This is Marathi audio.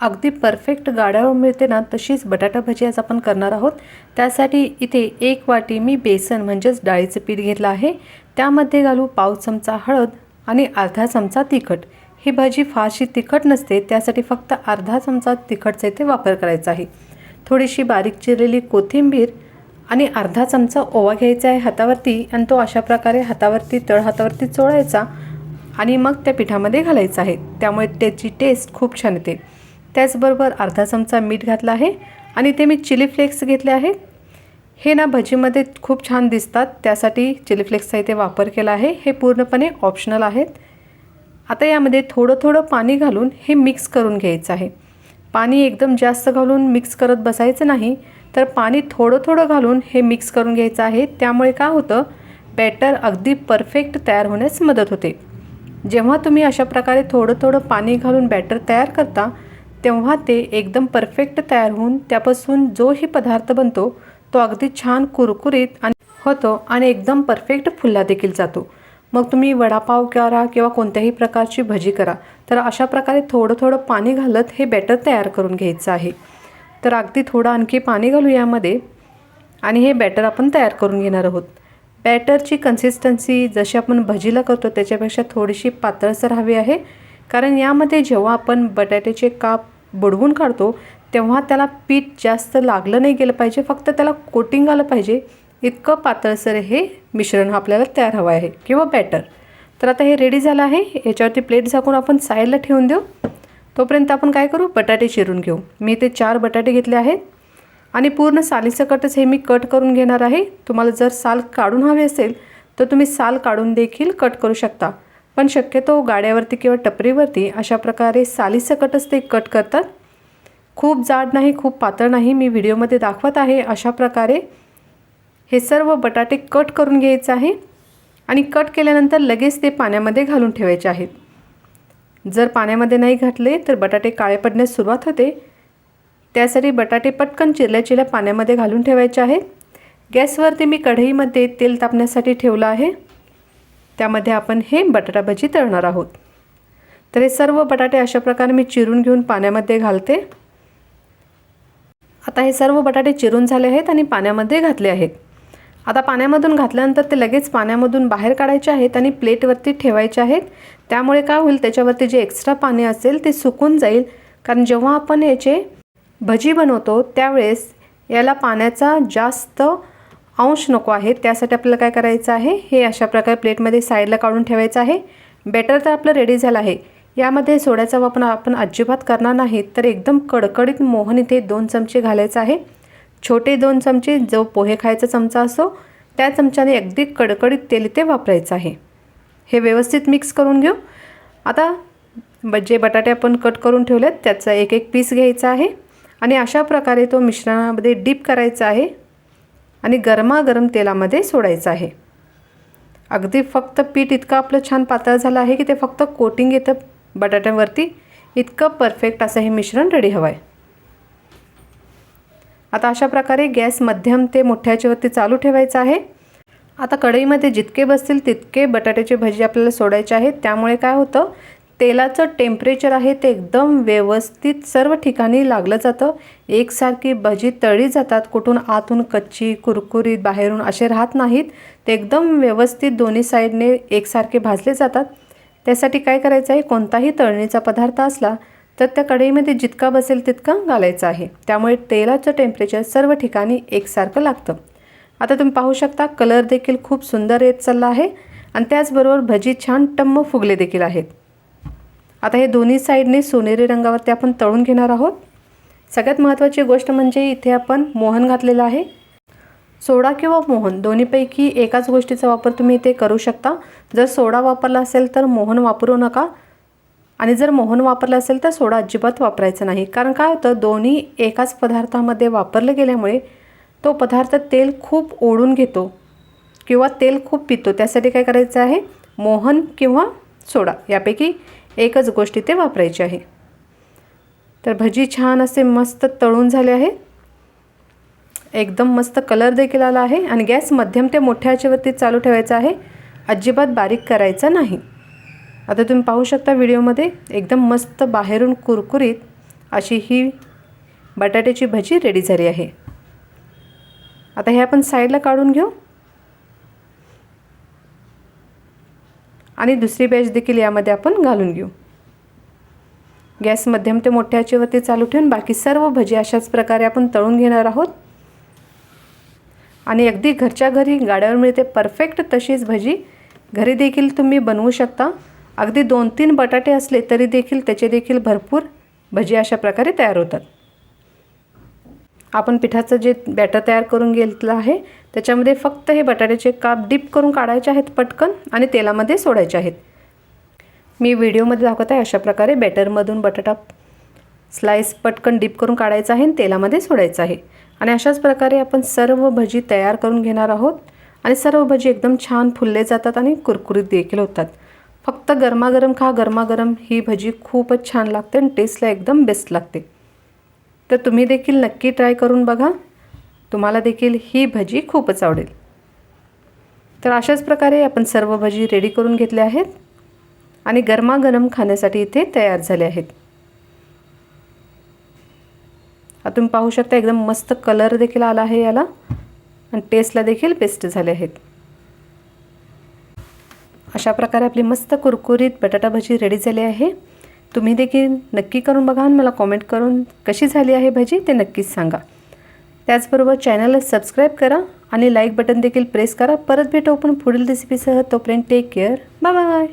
अगदी परफेक्ट गाड्यावर मिळते ना तशीच बटाटा भजी आज आपण करणार आहोत. त्यासाठी इथे एक वाटी मी बेसन म्हणजेच डाळीचं पीठ घेतलं आहे. त्यामध्ये घालू पाव चमचा हळद आणि अर्धा चमचा तिखट. ही भाजी फारशी तिखट नसते त्यासाठी फक्त अर्धा चमचा तिखटचा इथे वापर करायचा आहे. थोडीशी बारीक चिरलेली कोथिंबीर आणि अर्धा चमचा ओवा घ्यायचा आहे हातावरती आणि तो अशा प्रकारे हातावरती तळ हातावरती चोळायचा आणि मग त्या पिठामध्ये घालायचा आहे. त्यामुळे त्याची टेस्ट खूप छान येते. त्याचबरोबर अर्धा चमचा मीठ घातला आहे आणि ते मी चिली फ्लेक्स घेतले आहेत. हे ना भजीमध्ये खूप छान दिसतात. त्यासाठी चिली फ्लेक्सचा इथे वापर केला आहे. हे पूर्णपणे ऑप्शनल आहेत. आता यामध्ये थोडं थोडं पाणी घालून हे मिक्स करून घ्यायचं आहे. पाणी एकदम जास्त घालून मिक्स करत बसायचं नाही तर पाणी थोडं थोडं घालून हे मिक्स करून घ्यायचं आहे. त्यामुळे काय होतं? बॅटर अगदी परफेक्ट तयार होण्यास मदत होते. जेव्हा तुम्ही अशा प्रकारे थोडं थोडं पाणी घालून बॅटर तयार करता तेव्हा ते एकदम परफेक्ट तयार होऊन त्यापासून जोही पदार्थ बनतो तो अगदी छान कुरकुरीत आणि होतो आणि एकदम परफेक्ट फुलला देखील जातो. मग तुम्ही वडापाव करा किंवा कोणत्याही प्रकारची भजी करा तर अशा प्रकारे थोडं थोडं पाणी घालत हे बॅटर तयार करून घ्यायचं आहे. तर अगदी थोडं आणखी पाणी घालू यामध्ये आणि हे बॅटर आपण तयार करून घेणार आहोत. बॅटरची कन्सिस्टन्सी जशी आपण भजीला करतो त्याच्यापेक्षा थोडीशी पातळसर हवी आहे. कारण यामध्ये जेव्हा आपण बटाट्याचे काप बुडवून काढतो तेव्हा त्याला पीठ जास्त लागलं नाही गेलं पाहिजे फक्त त्याला कोटिंग आलं पाहिजे. इतकं पातळसर हे मिश्रण आपल्याला तयार हवं आहे. किंवा बॅटर. तर आता हे रेडी झालं आहे. याच्यावरती प्लेट झाकून आपण साईडला ठेवून देऊ. तोपर्यंत आपण काय करू? बटाटे चिरून घेऊ. मी ते चार बटाटे घेतले आहेत. आणि पूर्ण सालीसकटच हे मी कट करून घेणार आहे. तुम्हाला जर साल काढून हवे असेल तर तुम्ही साल काढून देखील कट करू शकता. पण शक्यतो गाड्यावरती किंवा टपरीवरती अशा प्रकारे सालीसकटच ते कट करतात. खूप जाड नाही खूप पातळ नाही मी व्हिडिओमध्ये दाखवत आहे अशा प्रकारे हे सर्व बटाटे कट करून घ्यायचं आहे आणि कट केल्यानंतर लगेच ते पाण्यामध्ये घालून ठेवायचे आहेत. जर पाण्यामध्ये नाही घातले तर बटाटे काळे पडण्यास सुरुवात होते. त्यासाठी बटाटे पटकन चिरल्या चिरल्या पाण्यामध्ये घालून ठेवायचे आहेत. गॅसवरती मी कढईमध्ये तेल तापण्यासाठी ठेवलं आहे. त्यामध्ये आपण हे बटाटा भजी तळणार आहोत. तर हे सर्व बटाटे अशा प्रकारे मी चिरून घेऊन पाण्यामध्ये घालते. आता हे सर्व बटाटे चिरून झाले आहेत आणि पाण्यामध्ये घातले आहेत. आता पाण्यामधून घातल्यानंतर ते लगेच पाण्यामधून बाहेर काढायचे आहेत आणि प्लेटवरती ठेवायचे आहेत. त्यामुळे काय होईल त्याच्यावरती जे एक्स्ट्रा पाणी असेल ते सुकून जाईल. कारण जेव्हा आपण याचे भजी बनवतो त्यावेळेस याला पाण्याचा जास्त अंश नको आहे त्यासाठी आपल्याला काय करायचं आहे? हे अशा प्रकारे प्लेटमध्ये साईडला काढून ठेवायचं आहे. बॅटर तर आपलं रेडी झालं आहे. यामध्ये सोड्याचा वापर आपण अजिबात करणार नाही तर एकदम कडकडीत मोहन इथे दोन चमचे घालायचं आहे. छोटे दोन चमचे जो पोहे खायचा चमचा असो त्या चमच्याने अगदी कडकडीत तेल इथे वापरायचं आहे. हे व्यवस्थित मिक्स करून घेऊ. आता ब जे बटाटे आपण कट करून ठेवलेत त्याचा एक एक पीस घ्यायचा आहे. आणि अशा प्रकारे तो मिश्रणामध्ये डीप करायचा आहे. आणि गरमागरम तेलामध्ये सोडायचं आहे. अगदी फक्त पीठ इतकं आपलं छान पातळ झालं आहे की ते फक्त कोटिंग येतं बटाट्यावरती. इतकं परफेक्ट असं हे मिश्रण रेडी हवं आहे आता अशा प्रकारे गॅस मध्यम ते मोठ्याच्यावरती चालू ठेवायचा आहे. आता कढईमध्ये जितके बसतील तितके बटाट्याची भजी आपल्याला सोडायचे आहेत. त्यामुळे काय होतं? तेलाचं टेम्परेचर आहे ते एकदम व्यवस्थित सर्व ठिकाणी लागलं जातं. एकसारखी भजी तळी जातात. कुठून आतून कच्ची कुरकुरीत बाहेरून असे राहत नाहीत. ते एकदम व्यवस्थित दोन्ही साईडने एकसारखे भाजले जातात. त्यासाठी काय करायचं आहे? कोणताही तळणीचा पदार्थ असला तर त्या कढईमध्ये जितका बसेल तितका घालायचा आहे. त्यामुळे तेलाचं टेम्परेचर सर्व ठिकाणी एकसारखं लागतं. आता तुम्ही पाहू शकता कलर देखील खूप सुंदर येत चालला आहे. आणि त्याचबरोबर भजी छान टम्म फुगले देखील आहेत. आता हे दोन्ही साईडने सोनेरी रंगावरती आपण तळून घेणार आहोत. सगळ्यात महत्त्वाची गोष्ट म्हणजे इथे आपण मोहन घातलेलं आहे. सोडा किंवा मोहन दोन्हीपैकी एकाच गोष्टीचा वापर तुम्ही इथे करू शकता. जर सोडा वापरला असेल तर मोहन वापरू नका आणि जर मोहन वापरलं असेल तर सोडा अजिबात वापरायचा नाही. कारण काय होतं दोन्ही एकाच पदार्थामध्ये वापरलं गेल्यामुळे तो पदार्थ तेल खूप ओढून घेतो किंवा तेल खूप पितो. त्यासाठी काय करायचं आहे? मोहन किंवा सोडा. यापैकी एकच गोष्टी ते वापरायची आहे. तर भजी छान असे मस्त तळून झाले आहे. एकदम मस्त कलर देखील आला आहे आणि गॅस मध्यम ते मोठ्या आचेवरती चालू ठेवायचा आहे. अजिबात बारीक करायचा नाही. आता तुम्ही पाहू शकता व्हिडिओमध्ये एकदम मस्त बाहेरून कुरकुरीत अशी ही बटाट्याची भजी रेडी झाली आहे. आता हे आपण साईडला काढून घेऊ. आणि दुसरी बॅच देखील यामध्ये आपण घालून घेऊ. गॅस मध्यम ते मोठ्या आचेवरती चालू ठेवून बाकी सर्व भजी अशाच प्रकारे आपण तळून घेणार आहोत. आणि अगदी घरच्या घरी गाड्यावर मिळते परफेक्ट तशीच भजी घरी देखील तुम्ही बनवू शकता. अगदी दोन तीन बटाटे असले तरी देखील त्याचे देखील भरपूर भजी अशा प्रकारे तयार होतात. आपण पिठाचं जे बॅटर तयार करून घेतलं आहे त्याच्यामध्ये फक्त हे बटाट्याचे काप डिप करून काढायचे आहेत पटकन आणि तेलामध्ये सोडायचे आहेत. मी व्हिडिओमध्ये दाखवत आहे अशा प्रकारे बॅटरमधून बटाटा स्लाइस पटकन डिप करून काढायचा आहे आणि तेलामध्ये सोडायचं आहे. आणि अशाच प्रकारे आपण सर्व भजी तयार करून घेणार आहोत आणि सर्व भजी एकदम छान फुलले जातात आणि कुरकुरीत देखील होतात. फक्त गरमागरम खा गरमागरम ही भजी खूपच छान लागते आणि टेस्टला एकदम बेस्ट लागते. तर तुम्ही देखील नक्की ट्राय करून बघा. तुम्हाला देखील ही भजी खूपच आवडेल. तर अशाच प्रकारे आपण सर्व भजी रेडी करून घेतल्या आहेत आणि गरमागरम खाण्यासाठी इथे तयार झाले आहेत. तुम्ही पाहू शकता एकदम मस्त कलर देखील आला आहे याला आणि टेस्टला देखील बेस्ट झाले आहेत. अशा प्रकारे आपली मस्त कुरकुरीत बटाटा भजी रेडी झाली आहे. तुम्ही देखील नक्की करून बघा आणि मला कॉमेंट करून कशी झाली आहे भजी ते नक्कीच सांगा. त्याचबरोबर चॅनलला सबस्क्राईब करा आणि लाईक बटन देखील प्रेस करा. परत भेटू आपण पुढील रेसिपीसह तोपर्यंत टेक केअर बाय बाय